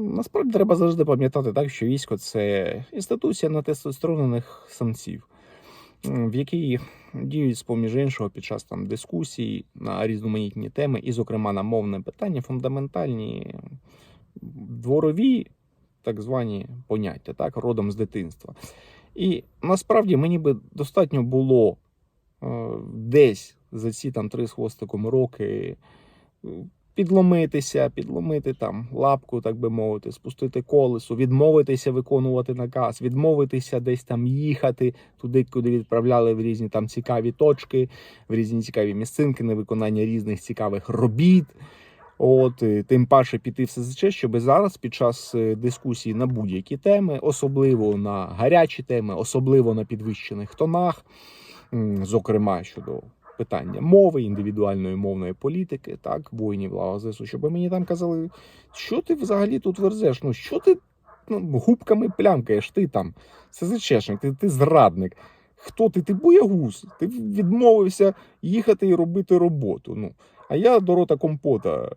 Насправді треба завжди пам'ятати так, що військо це інституція на тестостеронених самців, в якій діють, з поміж іншого, під час там дискусій на різноманітні теми, і, зокрема, на мовне питання, фундаментальні дворові так звані поняття, так, родом з дитинства. І насправді мені би достатньо було е, десь за ці там три з хвостиком роки підломитися, підломити там лапку, так би мовити, спустити колесо, відмовитися виконувати наказ, відмовитися десь там їхати туди, куди відправляли в різні там цікаві точки, в різні цікаві місцинки на виконання різних цікавих робіт. От е, тим паче піти в СЗЧ, щоб зараз під час е, дискусії на будь-які теми, особливо на гарячі теми, особливо на підвищених тонах, зокрема щодо питання мови, індивідуальної мовної політики, так, воїнів лава щоб мені там казали, що ти взагалі тут верзеш? Ну що ти ну, губками плямкаєш? Ти там СЗЧшник, ти, ти зрадник. Хто ти? Ти боягуз. Ти відмовився їхати і робити роботу. Ну, а я до рота компота.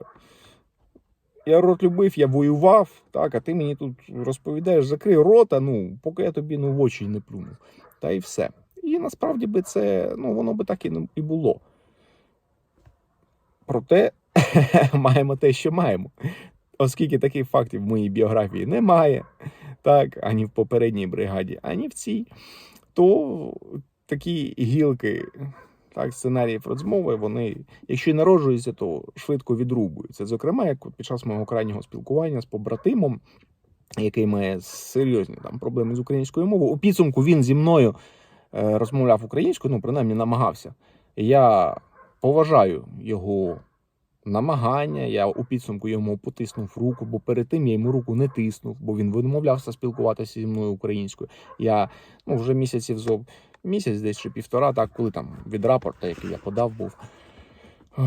Я рот любив, я воював, так, а ти мені тут розповідаєш, закрий рота, ну, поки я тобі ну, в очі не плюнув. Та і все. І насправді би це, ну, воно би так і, не- і було. Проте маємо те, що маємо. Оскільки таких фактів в моїй біографії немає, так, ані в попередній бригаді, ані в цій, то такі гілки так, сценаріїв розмови, вони, якщо і народжуються, то швидко відрубуються. Зокрема, як під час мого крайнього спілкування з побратимом, який має серйозні там проблеми з українською мовою, у підсумку він зі мною розмовляв українською, ну принаймні намагався. Я поважаю його намагання. Я у підсумку йому потиснув руку, бо перед тим я йому руку не тиснув, бо він відмовлявся спілкуватися зі мною українською. Я ну, вже місяців зо місяць, десь чи півтора, так, коли там від рапорта, який я подав, був е,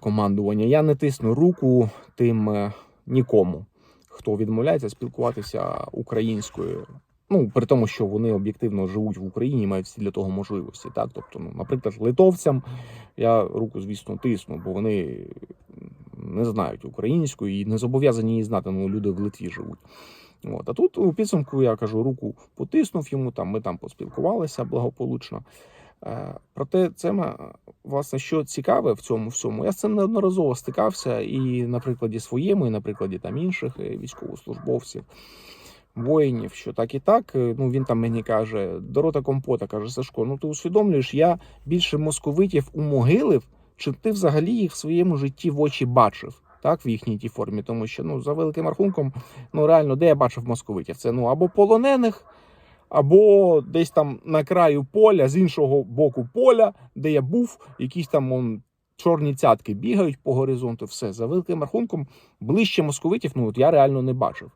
командування. Я не тисну руку тим е, нікому, хто відмовляється спілкуватися українською. Ну, при тому, що вони об'єктивно живуть в Україні і мають всі для того можливості. Так? Тобто, ну, наприклад, литовцям я руку, звісно, тисну, бо вони не знають української і не зобов'язані її знати, ну люди в Литві живуть. От. А тут у підсумку я кажу, руку потиснув йому, там ми там поспілкувалися благополучно. Е, Проте це власне що цікаве в цьому всьому. Я з цим неодноразово стикався і на прикладі своєму, і на прикладі там інших е, військовослужбовців, воїнів, що так і так. е, Ну він там мені каже, Дорота Компота каже, Сашко, ну ти усвідомлюєш, я більше московитів умогилив, чи ти взагалі їх в своєму житті в очі бачив? Так, в їхній тій формі, тому що ну за великим рахунком, ну реально, де я бачив московитів? Це ну або полонених, або десь там на краю поля, з іншого боку поля, де я був, якісь там он, чорні цятки бігають по горизонту. Все за великим рахунком, ближче московитів, ну от я реально не бачив.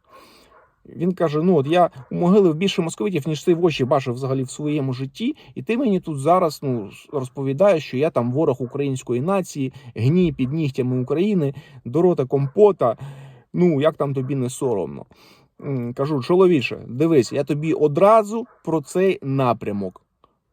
Він каже: ну от я умогилив більше московитів, ніж ти в очі бачив взагалі в своєму житті, і ти мені тут зараз ну розповідаєш, що я там ворог української нації, гній під нігтями України, дорота компота. Ну як там тобі не соромно? Кажу, чоловіче, дивись, я тобі одразу про цей напрямок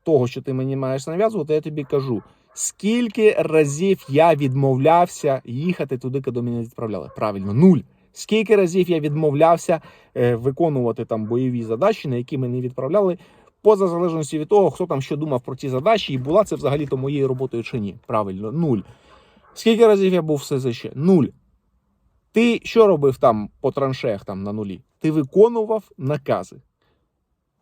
того, що ти мені маєш нав'язувати, я тобі кажу. Скільки разів я відмовлявся їхати туди, куди мене відправляли? Правильно, нуль. Скільки разів я відмовлявся е, виконувати там бойові задачі, на які мене відправляли, поза залежності від того, хто там що думав про ці задачі, і була це взагалі то моєю роботою чи ні. Правильно, нуль. Скільки разів я був в СЗЧ? Нуль. Ти що робив там по траншеях там на нулі? Ти виконував накази.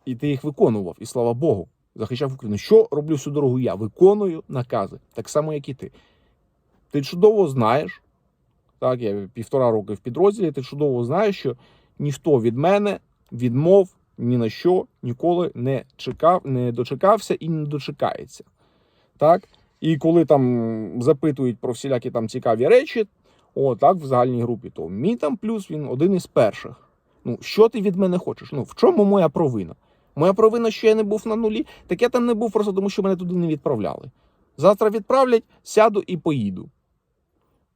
І ти їх виконував, і слава Богу, захищав Україну. Що роблю всю дорогу я? Виконую накази, так само, як і ти. Ти чудово знаєш, так, я півтора роки в підрозділі, ти чудово знаєш, що ніхто від мене відмов ні на що ніколи не чекав, не дочекався і не дочекається. Так? І коли там запитують про всілякі там цікаві речі, о, так, в загальній групі, то мій там плюс він один із перших. Ну, що ти від мене хочеш? Ну, в чому моя провина? Моя провина, що я не був на нулі, так я там не був просто тому, що мене туди не відправляли. Завтра відправлять, сяду і поїду.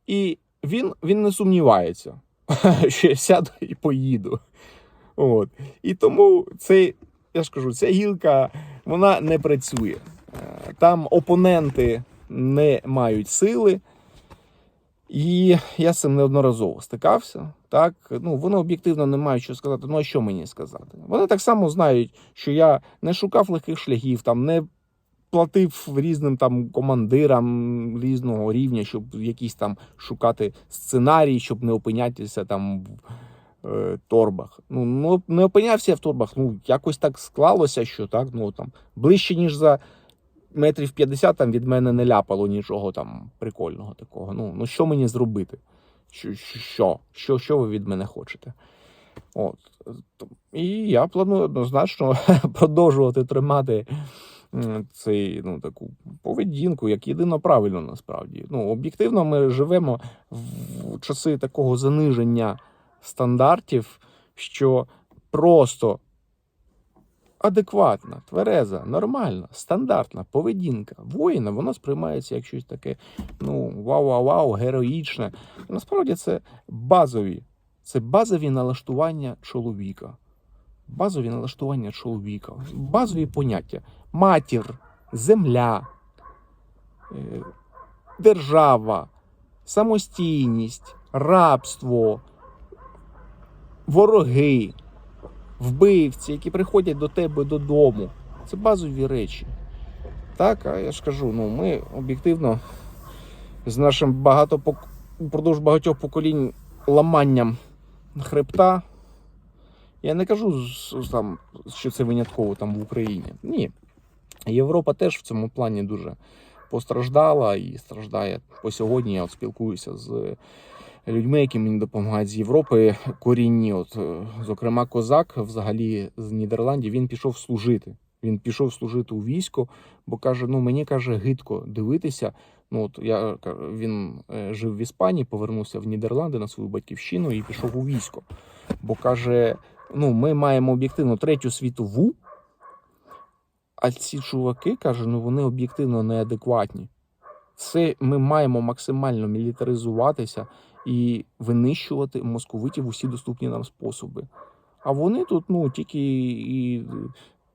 І він, він не сумнівається, що я сяду і поїду. От. І тому цей, я ж кажу, ця гілка вона не працює. Е, Там опоненти не мають сили. І я з цим неодноразово стикався. Так, ну вони об'єктивно не мають що сказати. Ну а що мені сказати? Вони так само знають, що я не шукав легких шляхів, там не платив різним там командирам різного рівня, щоб якісь там шукати сценарії, щоб не опинятися там в е, торбах. Ну, ну не опинявся я в торбах. Ну якось так склалося, що так, ну там ближче ніж за метрів 50 там від мене не ляпало нічого там прикольного такого. Ну, ну що мені зробити? Що, що? Що, що ви від мене хочете? От. І я планую однозначно продовжувати тримати цей, ну, таку поведінку, як єдино правильно насправді. Ну, об'єктивно, ми живемо в часи такого заниження стандартів, що просто адекватна, твереза, нормальна, стандартна поведінка воїна, воно сприймається як щось таке, ну, вау-вау-вау, героїчне. Насправді це базові, це базові налаштування чоловіка. Базові налаштування чоловіка, базові поняття: матір, земля, е, держава, самостійність, рабство, вороги, вбивці, які приходять до тебе додому. Це базові речі. Так, а я ж кажу, ну ми об'єктивно з нашим багато впродовж багатьох поколінь ламанням хребта. Я не кажу, там, що це винятково там в Україні. Ні. Європа теж в цьому плані дуже постраждала і страждає по сьогодні. Я от спілкуюся з людьми, які мені допомагають з Європи корінні. От, е, зокрема, козак, взагалі з Нідерландів, він пішов служити. Він пішов служити у військо, бо каже: ну мені каже, гидко дивитися. Ну от я він е, жив в Іспанії, повернувся в Нідерланди на свою батьківщину і пішов у військо. Бо каже: ну, ми маємо об'єктивно третю світову, а ці чуваки каже, ну вони об'єктивно неадекватні. Це ми маємо максимально мілітаризуватися і винищувати московитів усі доступні нам способи. А вони тут ну тільки і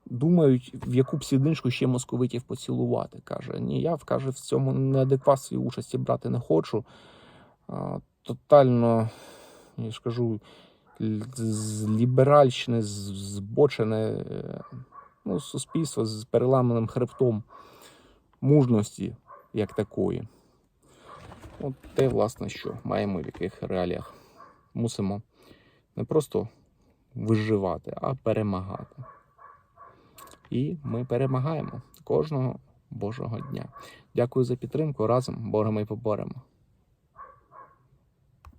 думають, в яку б сідничку ще московитів поцілувати. Каже, ні, я каже, в цьому неадекватній участі брати не хочу. Тотально, я ж кажу, з ліберальщини, збочене е, ну, суспільство з переламаним хребтом мужності як такої. От те, власне, що маємо в яких реаліях. Мусимо не просто виживати, а перемагати. І ми перемагаємо кожного Божого дня. Дякую за підтримку. Разом боремо і поборемо.